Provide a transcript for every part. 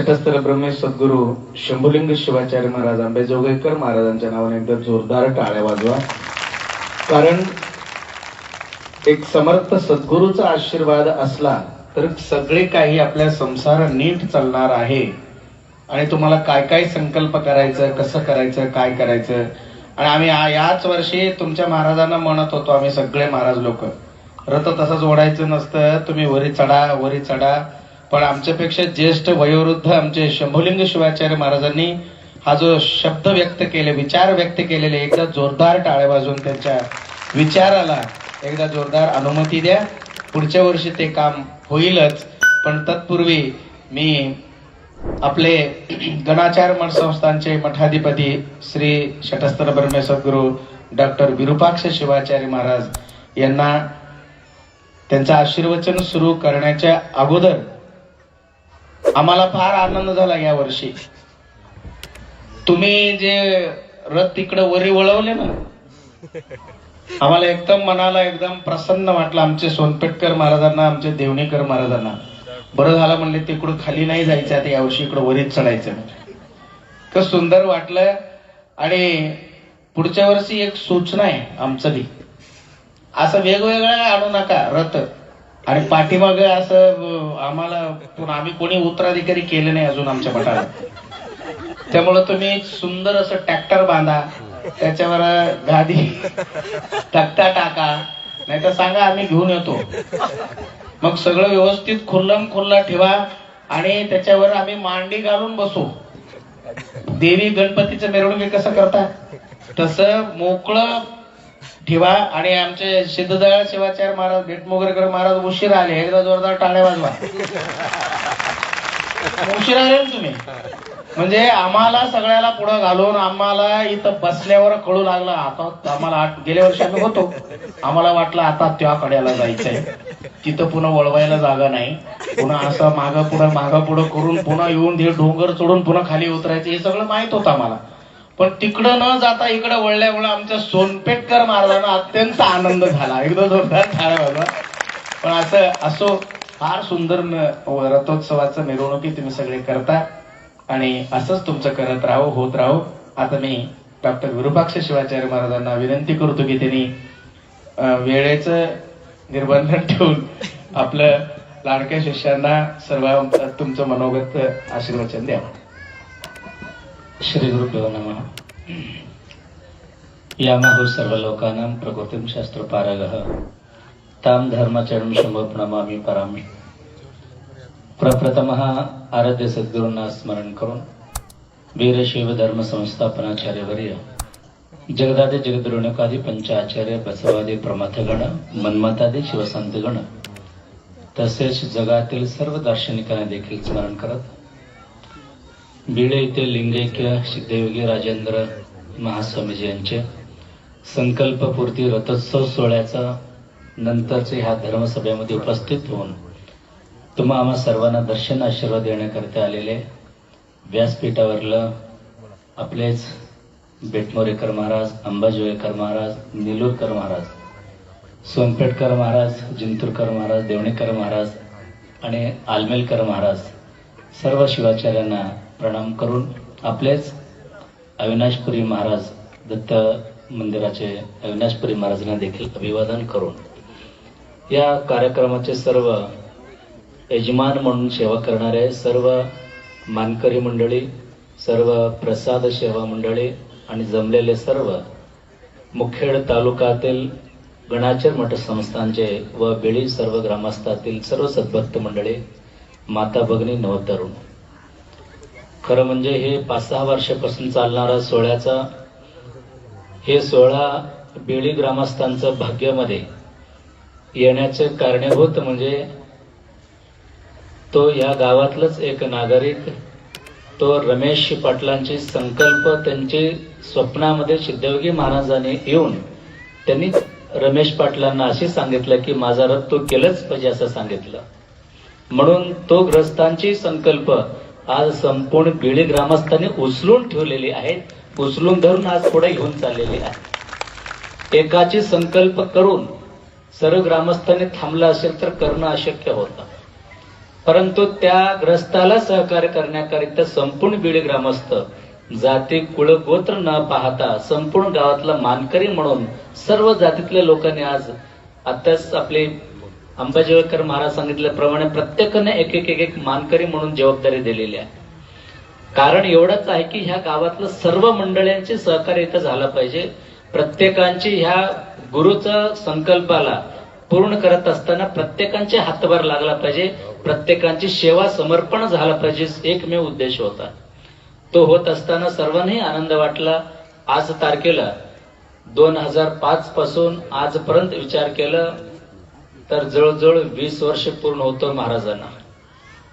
शटस्तर ब्रह्मे सद्गुरू शंभुलिंग शिवाचार्य महाराज आंबेजोगाईकर महाराजांच्या नावाने एकदा जोरदार टाळ्या वाजवा. कारण एक समर्थ सद्गुरूचा आशीर्वाद असला तर सगळे काही आपल्या संसार नीट चालणार आहे. आणि तुम्हाला काय काय संकल्प करायचं कसं करायचं काय करायचं? आणि आम्ही याच वर्षी तुमच्या महाराजांना म्हणत होतो आम्ही सगळे महाराज लोक. रथ तसंच ओढायचं नसतं तुम्ही वरी चढा वरी चढा. पण आमच्यापेक्षा ज्येष्ठ वयोवृद्ध आमचे शंभुलिंग शिवाचार्य महाराजांनी हा जो शब्द व्यक्त केले विचार व्यक्त केलेले एकदा जोरदार टाळे वाजवून त्यांच्या विचाराला एकदा जोरदार अनुमती द्या. पुढच्या वर्षी ते काम होईलच पण तत्पूर्वी मी आपले गणाचार मठ संस्थांचे मठाधिपती श्री षटस्तर ब्रह्मे सद्गुरू डॉक्टर विरूपाक्ष शिवाचार्य महाराज यांना त्यांचं आशीर्वचन सुरू करण्याच्या अगोदर आम्हाला फार आनंद झाला या वर्षी. तुम्ही जे रथ तिकडे वरी वळवले ना आम्हाला एकदम मनाला एकदम प्रसन्न वाटलं आमचे सोनपेटकर महाराजांना आमचे देवणेकर महाराजांना. बरं झालं म्हणले तिकडून खाली नाही जायचं आता यावर्षी इकडं वरीच चढायचं. इतकं सुंदर वाटलं. आणि पुढच्या वर्षी एक सूचना आहे आमचं बी. असं वेगवेगळं आणू नका रथ. आणि पाठीमाग असं आम्हाला आम्ही कोणी उत्तराधिकारी केले नाही अजून आमच्या मठाला त्यामुळं तुम्ही सुंदर असं ट्रॅक्टर बांधा त्याच्यावर गादी तक्ता टाका नाही तर सांगा आम्ही घेऊन येतो. मग सगळं व्यवस्थित खुल्लम खुल्ला ठेवा आणि त्याच्यावर आम्ही मांडी घालून बसू. देवी गणपतीचं मिरवणुकी कसं करता? तसं मोकळं ठेवा आणि आमचे सिद्धदयाळ शिवाचार्य महाराज भेटमोगरेकर महाराज उशीर आले. एकदा जोरदार टाळ्या वाजवा. उशीर आले तुम्ही? म्हणजे आम्हाला सगळ्याला पुढं घालून आम्हाला इथं बसल्यावर कळू लागलं आता आम्हाला आठ गेल्या वर्षी आम्ही होतो. आम्हाला वाटलं आता त्या कड्याला जायचंय. तिथं पुन्हा वळवायला जागा नाही. पुन्हा असं मागं पुढं मागं पुढं करून पुन्हा येऊन ते डोंगर चढून पुन्हा खाली उतरायचं हे सगळं माहीत होतं आम्हाला. पण तिकडं न जाता इकडे वळल्यामुळे आमच्या सोनपेटकर महाराजांना अत्यंत आनंद झाला. एकदम जोरदार झाला पण असं असो फार सुंदर न- रथोत्सवाचं मिरवणुकी तुम्ही सगळे करता आणि असंच तुमचं करत राहो होत राहो. आता मी डॉक्टर विरुपाक्ष शिवाचार्य महाराजांना विनंती करतो की त्यांनी वेळेचं निर्बंधन ठेवून आपलं लाडक्या शिष्यांना सर्व तुमचं मनोगत आशीर्वचन द्यावं. श्री गुरुभ्यो नमः। यामाहु सर्वलोकानां प्रकृतिं शास्त्रपारगः। तां धर्माचरण शंभो प्रणमामि परामि। प्रप्रथमः आराध्य सद्गुरूंना स्मरण करून वीरशैव धर्म संस्थापनाचार्यवर्य जगदादे जगद्रुणकादी पंचाचार्य बसवादी प्रमथगण मन्मतादी शिवसंतगण तसेच जगातील सर्व दार्शनिकांना देखील स्मरण करत बीड येथे लिंगैक्य सिद्धयोगी राजेंद्र महास्वामीजी यांचे संकल्पपूर्ती रथोत्सव सोहळ्याचा नंतरचे ह्या धर्मसभेमध्ये उपस्थित होऊन तुम्हा आम्हा सर्वांना दर्शन आशीर्वाद देण्याकरिता आलेले व्यासपीठावरलं आपलेच बेटमोरेकर महाराज अंबाजोळेकर महाराज निलूरकर महाराज सोनपेटकर महाराज जिंतूरकर महाराज देवणेकर महाराज आणि आलमेलकर महाराज सर्व शिवाचार्यांना प्रणाम करून आपलेच अविनाशपुरी महाराज दत्त मंदिराचे अविनाशपुरी महाराजांना देखील अभिवादन करून या कार्यक्रमाचे सर्व यजमान म्हणून सेवा करणारे सर्व मानकरी मंडळी सर्व प्रसाद सेवा मंडळी आणि जमलेले सर्व मुखेड तालुक्यातील गणाचर मठ संस्थांचे व बेळी सर्व ग्रामस्थातील सर्व सद्भक्त मंडळी माता भगिनी नवतरुण. खरं म्हणजे हे पाच सहा वर्षापासून चालणारा सोहळ्याचा हे सोहळा बेळी ग्रामस्थांचं भाग्यामध्ये येण्याचे कारणीभूत म्हणजे तो या गावातलंच एक नागरिक तो रमेश पाटलांची संकल्प त्यांची स्वप्नामध्ये सिद्धयोगी महाराजांनी येऊन त्यांनी रमेश पाटलांना असे सांगितलं की माझा रथ तो केलंच पाहिजे असं सांगितलं. म्हणून तो ग्रस्तांची संकल्प आज संपूर्ण बिळे ग्रामस्थांनी उचलून ठेवलेले आहेत. उचलून धरून आज पुढे घेऊन चाललेले आहेत. एकाची संकल्प करून सर्व ग्रामस्थांनी थांबलं असेल तर करणं अशक्य होतं. परंतु त्या ग्रस्ताला सहकार्य करण्याकरिता संपूर्ण बीड ग्रामस्थ जाती कुळ गोत्र न पाहता संपूर्ण गावातला मानकरी म्हणून सर्व जातीतल्या लोकांनी आज आताच आपले अंबाजोळकर महाराज सांगितल्याप्रमाणे प्रत्येकाने एक एक एक एक मानकरी म्हणून जबाबदारी दिलेली आहे. कारण एवढंच आहे की ह्या गावातलं सर्व मंडळींचे सहकार्य इथं झालं पाहिजे. प्रत्येकांची ह्या गुरुचा संकल्पाला पूर्ण करत असताना प्रत्येकांचे हातभार लागला पाहिजे. प्रत्येकांची सेवा समर्पण झालं पाहिजे एकमेव उद्देश होता. तो होत असताना सर्वांनाही आनंद वाटला. आज तारखेला दोन हजार पाच पासून आजपर्यंत विचार केला. तर जवळजवळ वीस वर्ष पूर्ण होतं महाराजांना.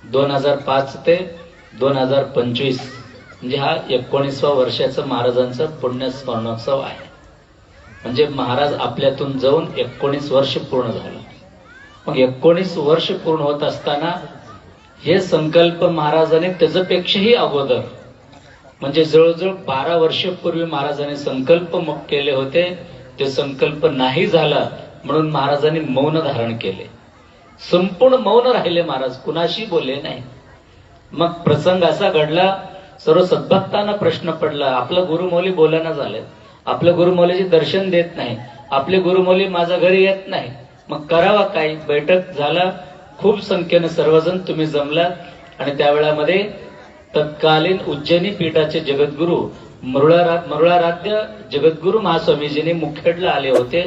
दोन हजार पाच ते दोन हजार पंचवीस म्हणजे हा एकोणीसवा वर्षाचा महाराजांचा पुण्यस्मरणोत्सव आहे. म्हणजे महाराज आपल्यातून जाऊन एकोणीस वर्ष पूर्ण झालं. मग एकोणीस वर्ष पूर्ण होत असताना हे संकल्प महाराजांनी त्याच्यापेक्षाही अगोदर म्हणजे जवळजवळ बारा वर्षपूर्वी महाराजांनी संकल्प मग केले होते. ते संकल्प नाही झाला म्हणून महाराजांनी मौन धारण केले. संपूर्ण मौन राहिले महाराज कुणाशी बोलले नाही. मग प्रसंग असा घडला सर्व सद्भक्तांना प्रश्न पडला आपलं गुरुमौली बोलायला झालं आपलं गुरुमौलीचे दर्शन देत नाही. आपले गुरुमौली माझ्या घरी येत नाही. मग करावा काय बैठक झाला खूप संख्येनं सर्वजण तुम्ही जमलात. आणि त्यावेळामध्ये तत्कालीन उज्जैनी पीठाचे जगद्गुरु मरुळारा मरुळाराध्य जगद्गुरु महास्वामीजींनी मुखेडला आले होते.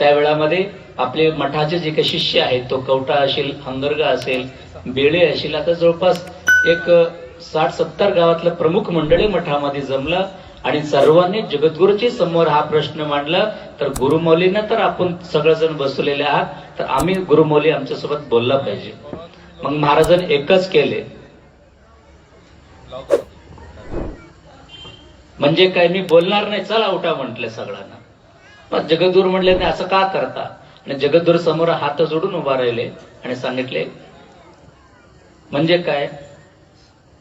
त्यावेळामध्ये आपले मठाचे जे काही शिष्य आहेत तो कवटा असेल हंगरगा असेल बेळे असेल आता जवळपास एक साठ सत्तर गावातलं प्रमुख मंडळी मठामध्ये जमलं आणि सर्वांनी जगद्गुरूची समोर हा प्रश्न मांडला तर गुरुमौलीनं तर आपण सगळेजण बसवलेले आहात तर आम्ही गुरुमौली आमच्यासोबत बोलला पाहिजे. मग महाराजांनी एकच केले. म्हणजे काय मी बोलणार नाही चला उठा म्हटले सगळ्यांना. मग जगद्गुरु म्हणले नाही असं का करता? आणि जगद्गुरु समोर हात जोडून उभा राहिले आणि सांगितले म्हणजे काय?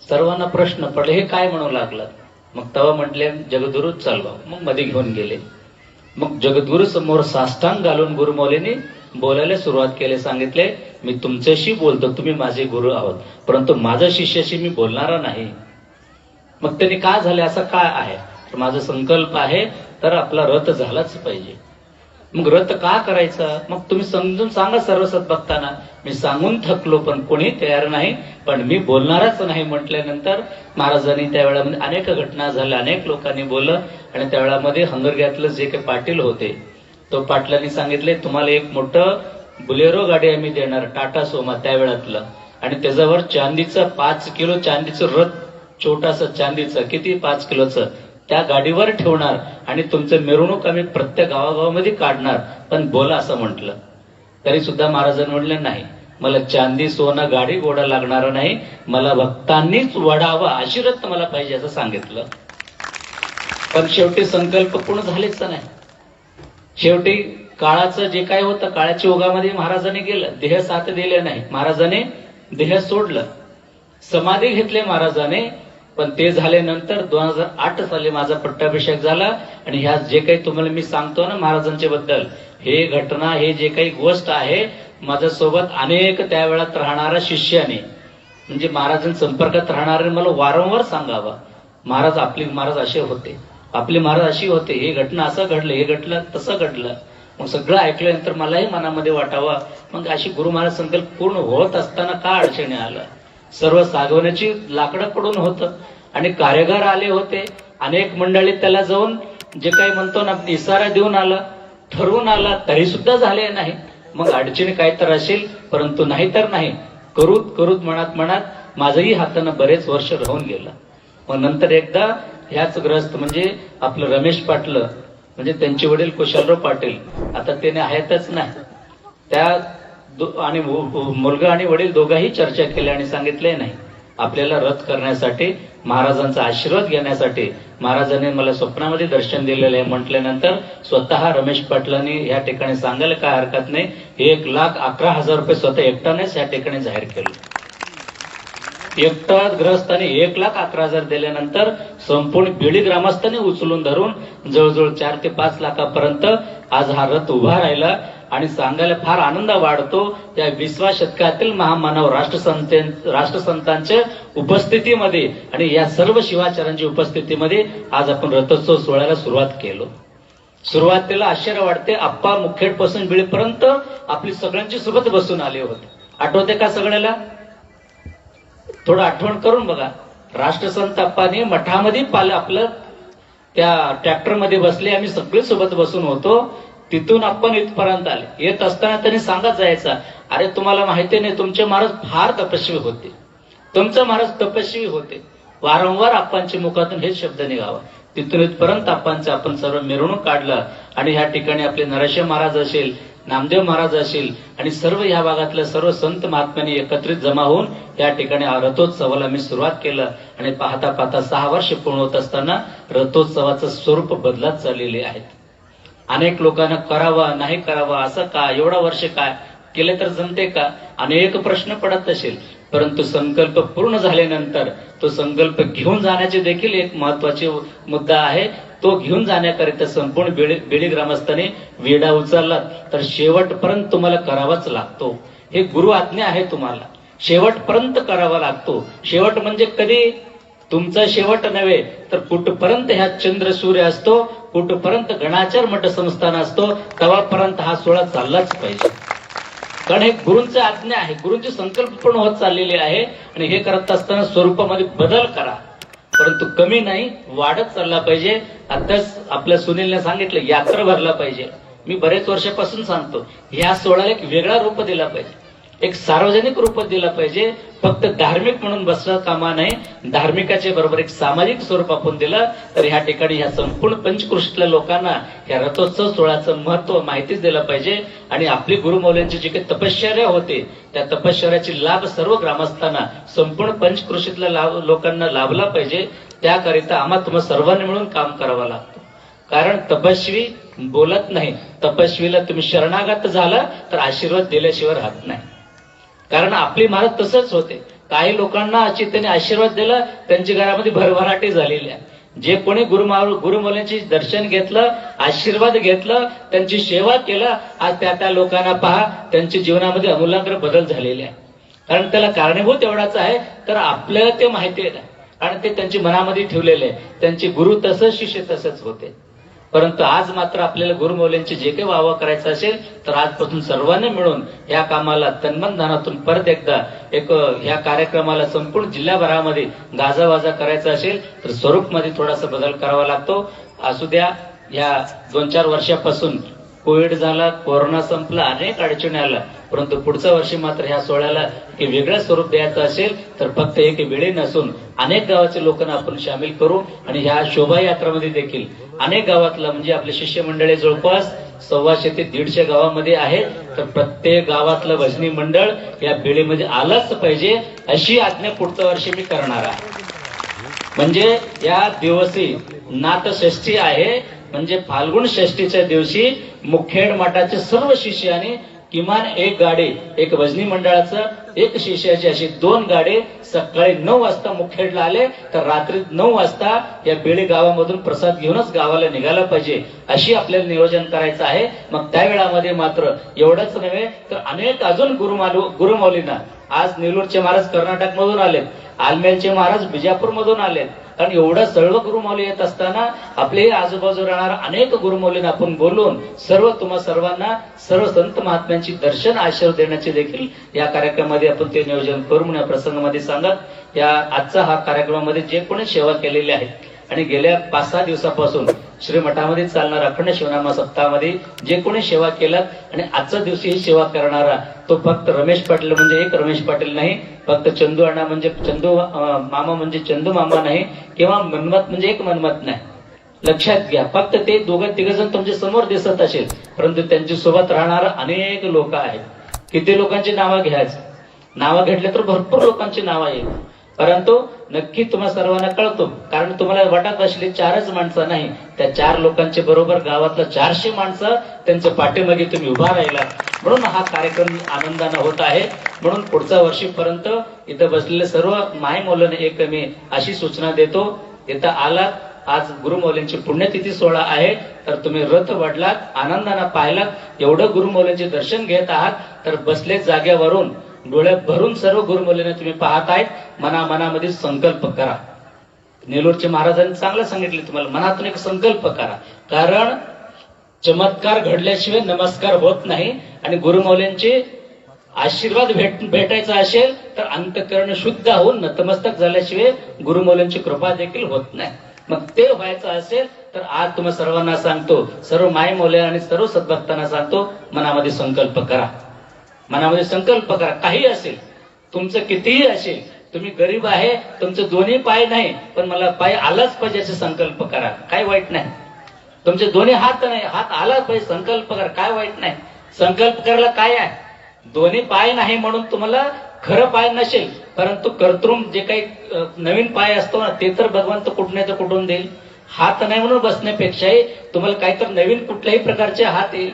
सर्वांना प्रश्न पडले हे काय म्हणू लागलं मग तेव्हा म्हटले जगद्गुरु चालवा मग मध्ये घेऊन गेले. मग जगद्गुरु समोर साष्टांग घालून गुरुमौलीने बोलायला सुरुवात केली सांगितले मी तुमच्याशी बोलतो तुम्ही माझे गुरु आहोत परंतु माझ्या शिष्याशी मी बोलणारा नाही. मग त्यांनी का झाले? असं काय आहे? तर माझा संकल्प आहे तर आपला रथ झालाच पाहिजे. मग रथ का करायचा? मग तुम्ही समजून सांगा सर्वसत बघताना मी सांगून थकलो पण कोणी तयार नाही. पण मी बोलणारच नाही म्हटल्यानंतर महाराजांनी त्यावेळामध्ये अनेक घटना झाल्या. अनेक लोकांनी बोललं आणि त्यावेळामध्ये हंगरग्यातलं जे काही पाटील होते. तो पाटलांनी सांगितले तुम्हाला एक मोठं बुलेरो गाडी आम्ही देणार टाटा सोमा त्यावेळातलं. आणि त्याच्यावर चांदीचं पाच किलो चांदीचं रथ छोटासा चांदीचं किती पाच किलोचं? त्या गाडीवर ठेवणार आणि तुमचं मिरवणूक आम्ही प्रत्येक गावागावामध्ये काढणार. पण बोला असं म्हटलं. तरी सुद्धा महाराजांनी म्हणले नाही मला चांदी सोनं गाडी गोडा लागणार नाही. मला भक्तांनीच वडावा आशीर्वाद मला पाहिजे असं सांगितलं. पण शेवटी संकल्प पूर्ण झालेच नाही. शेवटी काळाचं जे काय होतं काळाच्या ओघामध्ये महाराजांनी गेलं देह साथ दिले नाही. महाराजाने देह सोडलं. समाधी घेतले महाराजाने. पण ते झाल्यानंतर दोन हजार आठ साली माझा पट्टाभिषेक झाला आणि ह्या जे काही तुम्हाला मी सांगतो ना महाराजांच्या बद्दल हे घटना हे जे काही गोष्ट आहे माझ्यासोबत अनेक त्यावेळात राहणाऱ्या शिष्याने म्हणजे महाराजां संपर्कात राहणारे मला वारंवार सांगावा. महाराज आपले महाराज असे होते. आपले महाराज अशी होते हे घटना असं घडलं हे घडलं तसं घडलं. मग सगळं ऐकल्यानंतर मलाही मनामध्ये वाटावा मग अशी गुरु महाराज संकल्प पूर्ण होत असताना का अडचणी आलं सर्व सागवण्याची लाकडं पडून होतं. आणि कार्यगार आले होते. अनेक मंडळी त्याला जाऊन जे काही म्हणतो ना इशारा देऊन आला ठरवून आला तरी सुद्धा झाले नाही. मग अडचणी काय तर असेल परंतु नाही तर नाही. करूत करूत म्हणत म्हणत माझंही हातानं बरेच वर्ष राहून गेलं. मग नंतर एकदा ह्याच ग्रस्त म्हणजे आपलं रमेश पाटलं म्हणजे त्यांचे वडील कुशालराव पाटील आता त्याने आहेतच नाही. त्या आणि मुलगा आणि वडील दोघाही चर्चा केल्या आणि सांगितले नाही. आपल्याला रथ करण्यासाठी महाराजांचा आशीर्वाद घेण्यासाठी महाराजांनी मला स्वप्नामध्ये दर्शन दिलेलं आहे. म्हटल्यानंतर स्वतः रमेश पाटलांनी या ठिकाणी सांगायला काय हरकत नाही. एक लाख अकरा हजार रुपये स्वतः एकट्यानेच या ठिकाणी जाहीर केले. एकटा ग्रस्ताने एक लाख अकरा हजार दिल्यानंतर संपूर्ण पिढी ग्रामस्थांनी उचलून धरून जवळजवळ चार ते पाच लाखापर्यंत आज हा रथ उभा राहिला. आणि सांगायला फार आनंद वाढतो त्या विसवा शतकातील महामानव राष्ट्रसंत राष्ट्रसंतांच्या उपस्थितीमध्ये आणि या सर्व शिवाचार्यांच्या उपस्थितीमध्ये आज आपण रथोत्सव सोहळ्याला सुरुवात केलो. सुरुवातीला आश्चर्य वाटते आप्पा मुखेडपासून बिळपर्यंत आपली सगळ्यांची सोबत बसून आले होते. आठवते का सगळ्याला? थोडं आठवण करून बघा. राष्ट्रसंत आप्पाने मठामध्ये पाल आपलं त्या ट्रॅक्टरमध्ये बसले आम्ही सगळे सोबत बसून होतो. तिथून आपण इथपर्यंत आले. येत असताना त्यांनी सांगत जायचा अरे तुम्हाला माहिती नाही तुमचे महाराज फार तपस्वी होते. तुमचे महाराज तपस्वी होते. वारंवार आप्पांच्या मुखातून हेच शब्द निघावा. तिथून इथपर्यंत आप्पांचं आपण सर्व मिरवणूक काढलं आणि ह्या ठिकाणी आपले नरसिंह महाराज असेल नामदेव महाराज असेल आणि सर्व या भागातल्या सर्व संत महात्म्यांनी एकत्रित जमा होऊन या ठिकाणी रथोत्सवाला मी सुरुवात केलं आणि पाहता पाहता सहा वर्ष पूर्ण होत असताना रथोत्सवाचं स्वरूप बदलत चाललेले आहेत. अनेक लोकांना करावा नाही करावा असं का? एवढा वर्ष काय केले तर जमते का? अनेक प्रश्न पडत असेल. परंतु संकल्प पूर्ण झाल्यानंतर तो संकल्प घेऊन जाण्याचे देखील एक महत्त्वाचे मुद्दा आहे. तो घेऊन जाण्याकरिता संपूर्ण बेळी बेळी वेडा उचलला. तर शेवटपर्यंत तुम्हाला करावाच लागतो. हे गुरु आज्ञा आहे तुम्हाला. शेवटपर्यंत करावा लागतो. शेवट म्हणजे कधी? तुमचा शेवट नव्हे तर कुठपर्यंत ह्या चंद्र सूर्य असतो? कुठपर्यंत गणाचार मठ संस्थान असतो तेव्हापर्यंत हा सोहळा चाललाच पाहिजे. कारण हे गुरूंची आज्ञा आहे गुरूंची संकल्प पण होत चाललेली आहे आणि हे करत असताना स्वरूपामध्ये बदल करा. परंतु कमी नाही वाढत चालला पाहिजे. आताच आपल्या सुनीलने सांगितलं यात्रा भरला पाहिजे. मी बरेच वर्षापासून सांगतो ह्या सोहळ्याला एक वेगळा रूप दिला पाहिजे. एक सार्वजनिक रूप दिला पाहिजे. फक्त धार्मिक म्हणून बसणं कामा नाही धार्मिकाच्या बरोबर एक सामाजिक स्वरूप आपण दिलं तर ह्या ठिकाणी ह्या संपूर्ण पंचकृषीतल्या लोकांना या रथोत्सव सोहळ्याचं महत्त्व माहितीच दिलं पाहिजे. आणि आपली गुरुमौल्यांची जी काही तपश्चर्या होते त्या तपश्चर्याची लाभ सर्व ग्रामस्थांना संपूर्ण पंचकृषीतल्या लाभ लोकांना लाभला पाहिजे. त्याकरिता आम्हा तुम्हा सर्वांनी मिळून काम करावं लागतं. कारण तपस्वी बोलत नाही. तपस्वीला तुम्ही शरणागत झाला तर आशीर्वाद दिल्याशिवाय राहत नाही. कारण आपली महाराज तसंच होते. काही लोकांना अशी त्यांनी आशीर्वाद दिला त्यांच्या घरामध्ये भरभराटी झालेली आहे. जे कोणी गुरुमा गुरुमौल्यांचे दर्शन घेतलं आशीर्वाद घेतलं त्यांची सेवा केलं आज त्या त्या लोकांना पहा त्यांच्या जीवनामध्ये अमूलाग्र बदल झालेले आहे कारण त्याला कारणीभूत एवढाच आहे तर आपल्याला ते माहिती आहे आणि ते त्यांच्या मनामध्ये ठेवलेले आहे. त्यांचे गुरु तसंच शिष्य तसंच होते. परंतु आज मात्र आपल्याला गुरुमौलींचे जे काही वावा करायचं असेल तर आजपासून सर्वांनी मिळून या कामाला तन्मनधानातून परत एकदा एक ह्या कार्यक्रमाला संपूर्ण जिल्ह्याभरामध्ये गाजावाजा करायचा असेल तर स्वरूपमध्ये थोडासा बदल करावा लागतो. असू द्या या दोन चार वर्षापासून कोविड झाला कोरोना संपला अनेक अडचणी आल्या. परंतु पुढच्या वर्षी मात्र ह्या सोहळ्याला एक वेगळं स्वरूप द्यायचं असेल तर फक्त एक वेळी नसून अनेक गावाच्या लोकांना आपण सामील करू आणि ह्या शोभायात्रामध्ये देखील. अनेक गावातलं म्हणजे आपले शिष्यमंडळे जवळपास सव्वाशे ते दीडशे गावामध्ये आहेत. तर प्रत्येक गावातलं भजनी मंडळ या बेळीमध्ये आलंच पाहिजे अशी आज्ञा पुढच्या वर्षी मी करणार आहे. म्हणजे या दिवशी नाथषष्ठी आहे म्हणजे फाल्गुन षष्टीच्या दिवशी मुखेड मठाचे सर्व शिष्याने किमान एक गाडी एक भजनी मंडळाचं एक शिष्याची अशी दोन गाडी सकाळी नऊ वाजता मुखेडला आले. तर रात्री नऊ वाजता या बेळी गावामधून प्रसाद घेऊनच गावाला निघायला पाहिजे अशी आपल्याला नियोजन करायचं आहे. मग त्या वेळामध्ये मात्र एवढंच नव्हे तर अनेक अजून गुरुमालू गुरुमौलींना आज नेलूरचे महाराज कर्नाटक मधून आलेत. आलमेलचे महाराज बिजापूर मधून आलेत कारण एवढं सर्व गुरुमौली येत असताना आपले आजूबाजू राहणाऱ्या अनेक गुरुमौलींना आपण बोलून सर्व तुम्हा सर्वांना सर्व संत महात्म्यांची दर्शन आशीर्वाद देण्याचे देखील या कार्यक्रमामध्ये आपण ते नियोजन करून या प्रसंगामध्ये सांगत या आजचा हा कार्यक्रमामध्ये जे कोणी सेवा केलेली आहे आणि गेल्या पाच सहा दिवसापासून श्री मठामध्ये अखंड शिवनामा सप्ताहामध्ये जे कोणी सेवा केलं आणि आजच्या दिवशी ही सेवा करणारा तो फक्त रमेश पाटील म्हणजे एक रमेश पाटील नाही फक्त चंदू अण्णा म्हणजे चंदू मामा म्हणजे चंदू मामा नाही किंवा मनमत म्हणजे एक मनमत नाही. लक्षात घ्या फक्त ते दोघं तिघ जण तुमच्यासमोर दिसत असेल परंतु त्यांच्यासोबत राहणारा अनेक लोक आहेत. किती लोकांची नावं घ्यायचं? नावं घेतले तर भरपूर लोकांची नावं येईल परंतु नक्की तुम्हा सर्वांना कळतो कारण तुम्हाला वाटत असली चारच माणसं नाही. त्या चार लोकांच्या बरोबर गावातलं चारशे माणसं त्यांच्या पाठीमागे तुम्ही उभा राहिला. म्हणून हा कार्यक्रम आनंदानं होत आहे. म्हणून पुढच्या वर्षीपर्यंत इथं बसलेले सर्व माय मुलांना एक मी अशी सूचना देतो. इथं आला आज गुरुमौलींची पुण्यतिथी सोहळा आहे. तर तुम्ही रथ वडलात आनंदानं पाहिलात. एवढं गुरुमौलींचे दर्शन घेत आहात तर बसले जाग्यावरून डोळ्यात भरून सर्व गुरुमौलींना तुम्ही पाहत आहेत मना मनामध्ये संकल्प करा. नेलोरचे महाराजांनी चांगलं सांगितले तुम्हाला मनातून एक संकल्प करा. कारण चमत्कार घडल्याशिवाय नमस्कार होत नाही आणि गुरुमौल्यांचे आशीर्वाद भेट भेटायचा असेल तर अंतकरण शुद्ध होऊन नतमस्तक झाल्याशिवाय गुरुमौल्यांची कृपा देखील होत नाही. मग ते व्हायचं असेल तर आज तुम्हा सर्वांना सांगतो सर्व माय मौल्या आणि सर्व सद्भक्तांना सांगतो मनामध्ये संकल्प करा. मनामध्ये संकल्प करा. काही असेल तुमचं कितीही असेल तुम्ही गरीब आहे तुमचे दोन्ही पाय नाही पण मला पाय आलाच पाहिजे असे संकल्प करा. काय वाईट नाही. तुमचे दोन्ही हात नाही हात आला पाहिजे संकल्प करा. काय वाईट नाही. संकल्प करायला काय आहे? दोन्ही पाय नाही म्हणून तुम्हाला खरं पाय नसेल परंतु कर्तृम जे काही नवीन पाय असतो ना ते तर भगवंत कुठने तर कुठून देईल. हात नाही म्हणून बसण्यापेक्षाही तुम्हाला काहीतरी नवीन कुठल्याही प्रकारचे हात येईल.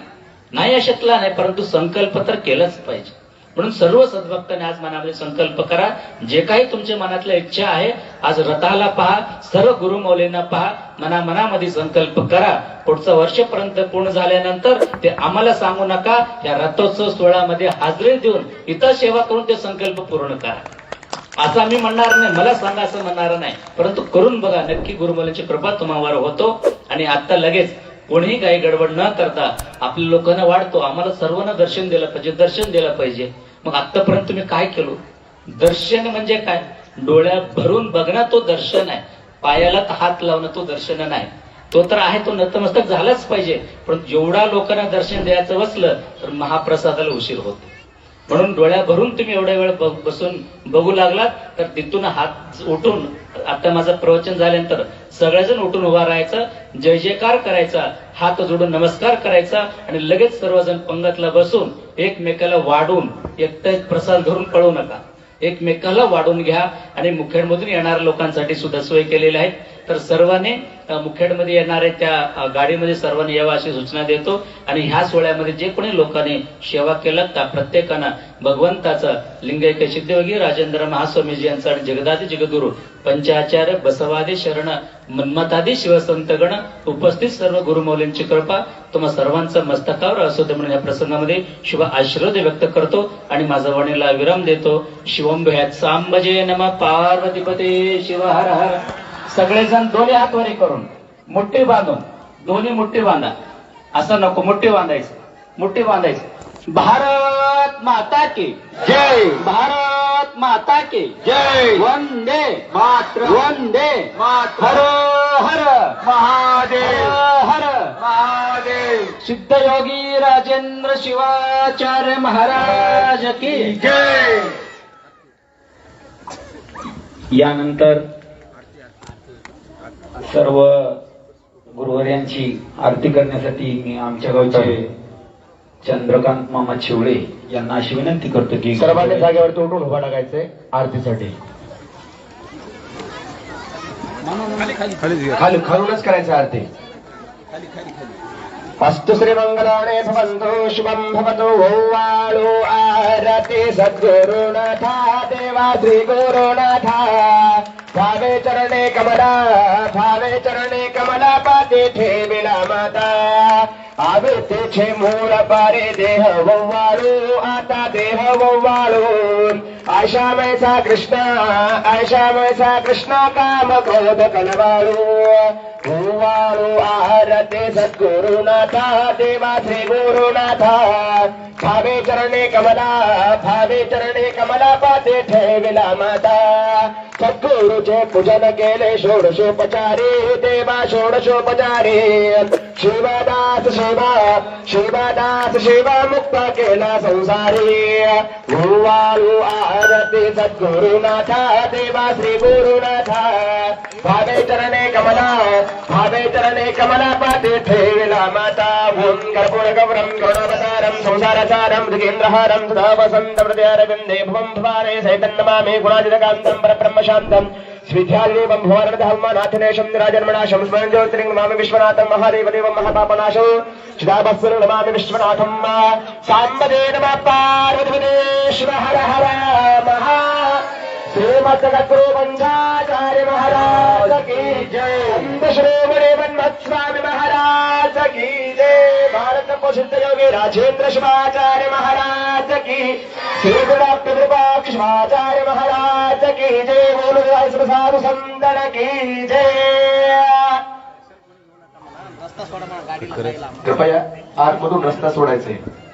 नाही शकला नाही परंतु संकल्प तर केलाच पाहिजे. म्हणून सर्व सद्भक्तांनी आज मनामध्ये संकल्प करा. जे काही तुमच्या मनातल्या इच्छा आहे आज रथाला पहा सर्व गुरुमौलींना पहा मना मनामध्ये संकल्प करा. पुढचं वर्षपर्यंत पूर्ण झाल्यानंतर ते आम्हाला सांगू नका या रथोत्सव सोहळ्यामध्ये हाजरी देऊन इतर सेवा करून ते संकल्प पूर्ण करा. असं मी म्हणणार नाही मला सांगा असं म्हणणार नाही. परंतु करून बघा नक्की गुरुमौलीची कृपा तुम्हावर होतो. आणि आता लगेच कोणीही काही गडबड न करता आपल्या लोकांना वाढतो. आम्हाला सर्वांना दर्शन दिलं पाहिजे दर्शन दिलं पाहिजे. मग आतापर्यंत तुम्ही काय केलो? दर्शन म्हणजे काय? डोळ्या भरून बघणं तो दर्शन आहे. पायाला हात लावणं तो दर्शन नाही. तो तर आहे तो नतमस्तक झालाच पाहिजे. पण जेवढा लोकांना दर्शन द्यायचं बसलं तर महाप्रसादाला उशीर होतो. म्हणून डोळ्या भरून तुम्ही एवढ्या वेळ बसून बघू लागलात तर तिथून हात उठून आता माझं प्रवचन झाल्यानंतर सगळेजण उठून उभा राहायचं जय जयकार करायचा हात जोडून नमस्कार करायचा आणि लगेच सर्वजण पंगतला बसून एकमेकाला वाढून एकटा प्रसाद धरून पळू नका. एकमेकाला वाढून घ्या आणि मुखेडमधून येणाऱ्या लोकांसाठी सुद्धा सोय केलेली आहे. तर सर्वांनी मुखेडमध्ये येणाऱ्या त्या गाडीमध्ये सर्वांनी यावं अशी सूचना देतो. आणि ह्या सोहळ्यामध्ये जे कोणी लोकांनी सेवा केलं त्या प्रत्येकानं भगवंताचा लिंगैक सिद्धयोगी राजेंद्र महास्वामीजी यांचा आणि जगदादी जगद्गुरु पंचाचार्य बसवादी शरण मन्मथादी शिवसंतगण उपस्थित सर्व गुरुमौलींची कृपा. तुम्हा सर्वांचा मस्तकावर असू दे म्हणून या प्रसंगामध्ये शुभ आशीर्वाद व्यक्त करतो आणि माझा वाणीला विराम देतो. शिवम भयात सांबजे नम पार्वतीपते शिव हर हर. सगळेजण दोन्ही हात वरी करून मुठ्ठी बांधून दोन्ही मुठ्ठी बांधा. असं नको मुठ्ठी बांधायचं मुठ्ठी बांधायचं. भारत माता की. जय. भारत माता की. जय. वंदे मात्र वंदे मात्र हर हर. महादेव. हर. महादेव. सिद्धयोगी राजेंद्र शिवाचार्य महाराज की. जय. यानंतर सर्व गुरुवर्यांची आरती करण्यासाठी मी आमच्या गावचे चंद्रकांत मामा शिवळे यांना अशी विनंती करतो की सर्वांनी जागेवरती उठून उभा टाकायचंय आरतीसाठी. खाली खालूनच करायचं आरती. अस्तु श्री मंगलाने भवन्तु शुभं भवतु वाळो आरते सद्गुरुनाथा देवा श्री गुरुनाथा भावे चरणे कमला भावे चरणे कमला पाते ठेविला माता। आवे तेचे मूळ पारे देह वव्वाळू आता देह वव्वाळू आशामयचा कृष्ण वैसा कृष्ण काम क्रोध कलवाळू ओवाळू आहरते सद्गुरुनाथा देवा श्री गुरुनाथा भावे चरणे कमला भावे चरणे कमला पाते ठेविला माता। सद्गुरुचे पूजन केले षोडशोपचारी देवा षोडशोपचारी। शिवदास शिवा शिवदास शिवा मुक्त केला संसारी गुरुवाळू आरती सद्गुरुनाथा देवा श्री गुरुनाथा भावे चरणे कमला भावे चरणे कमला पाते ठेविला माता ओम कर्पूर गौरम गौरवतारम సంసారం సంసారకారం మృగేంద్రహారం సదా వసంత హృదయారవిందే భువం భవానే సైతన్నమామి గుణాజితకాంతం పరబ్రహ్మశాంతం. శ్రీధ్యాదేవం భువనదహమ్మనాథనేశం నిరాజన్మనాశం స్మరణ జ్యోతిరింగ్ నమామి విశ్వనాథం మహాదేవదేవం మహాపాపనాశం చిదాభస్వరు నమామి విశ్వనాథం సాంబదే నమ పార్వతి హర హర మహా. सद्गुरु पंचाचार्य महाराज की जय। श्रोमणी मन्मथ स्वामी महाराज की जय। भारत प्रसिद्ध योगी राजेंद्र शिवाचार्य महाराज की श्री डॉक्टर कृपाक्ष शिवाचार्य महाराज की जय। बोल साधु संतन की जय कृपया आतमधून रस्ता सोडायचा. आहे